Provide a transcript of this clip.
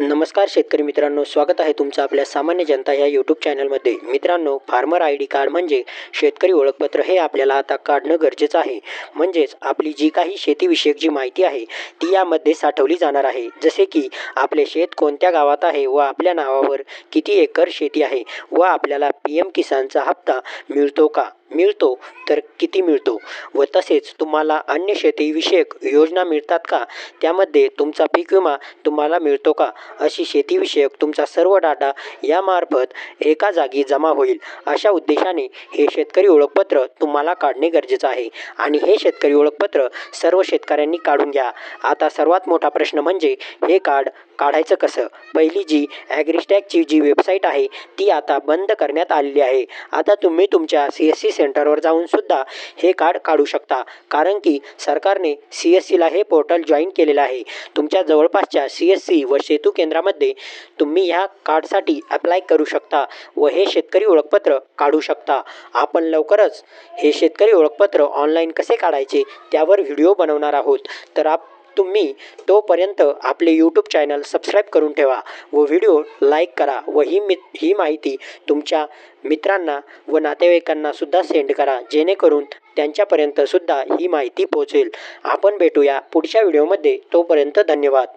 नमस्कार शेतकरी मित्रांनो स्वागत आहे तुमचं आपल्या सामान्य जनता या यूट्यूब चॅनलमध्ये मित्रांनो फार्मर आय डी कार्ड म्हणजे शेतकरी ओळखपत्र हे आपल्याला आता काढणं गरजेचं आहे. म्हणजेच आपली जी काही शेतीविषयक जी माहिती आहे ती यामध्ये साठवली जाणार आहे. जसे की आपले शेत कोणत्या गावात आहे व आपल्या नावावर किती एकर शेती आहे व आपल्याला पी एम किसानचा हप्ता मिळतो का? मिळतो तर किती मिळतो? व तसेच तुम्हाला अन्य शेतीविषयक योजना मिळतात का? त्यामध्ये तुमचा पीक विमा तुम्हाला मिळतो का? अशी शेतीविषयक तुमचा सर्व डाटा यामार्फत एका जागी जमा होईल. अशा उद्देशाने हे शेतकरी ओळखपत्र तुम्हाला काढणे गरजेचं आहे. आणि हे शेतकरी ओळखपत्र सर्व शेतकऱ्यांनी काढून घ्या. आता सर्वात मोठा प्रश्न म्हणजे हे कार्ड काढायचं कसं? पहिली जी ॲग्रिस्टॅकची जी वेबसाईट आहे ती आता बंद करण्यात आलेली आहे. आता तुम्ही तुमच्या सी एस सी सेंटरवर जाऊनसुद्धा हे कार्ड काढू शकता. कारण की सरकारने सी एस सीला हे पोर्टल जॉईन केलेलं आहे. तुमच्या जवळपासच्या सी एस सी व सेतू केंद्रामध्ये तुम्ही ह्या कार्डसाठी अप्लाय करू शकता व हे शेतकरी ओळखपत्र काढू शकता. आपण लवकरच हे शेतकरी ओळखपत्र ऑनलाईन कसे काढायचे त्यावर व्हिडिओ बनवणार आहोत. तर आप तुम्ही तोपर्यंत आपले यूट्यूब चॅनल सबस्क्राईब करून ठेवा व व्हिडिओ लाईक करा व ही मि ही माहिती तुमच्या मित्रांना व नातेवाईकांना सुद्धा सेंड करा जेणेकरून त्यांच्यापर्यंत सुद्धा ही माहिती पोहोचेल. आपण भेटूया पुढच्या व्हिडिओमध्ये तोपर्यंत धन्यवाद.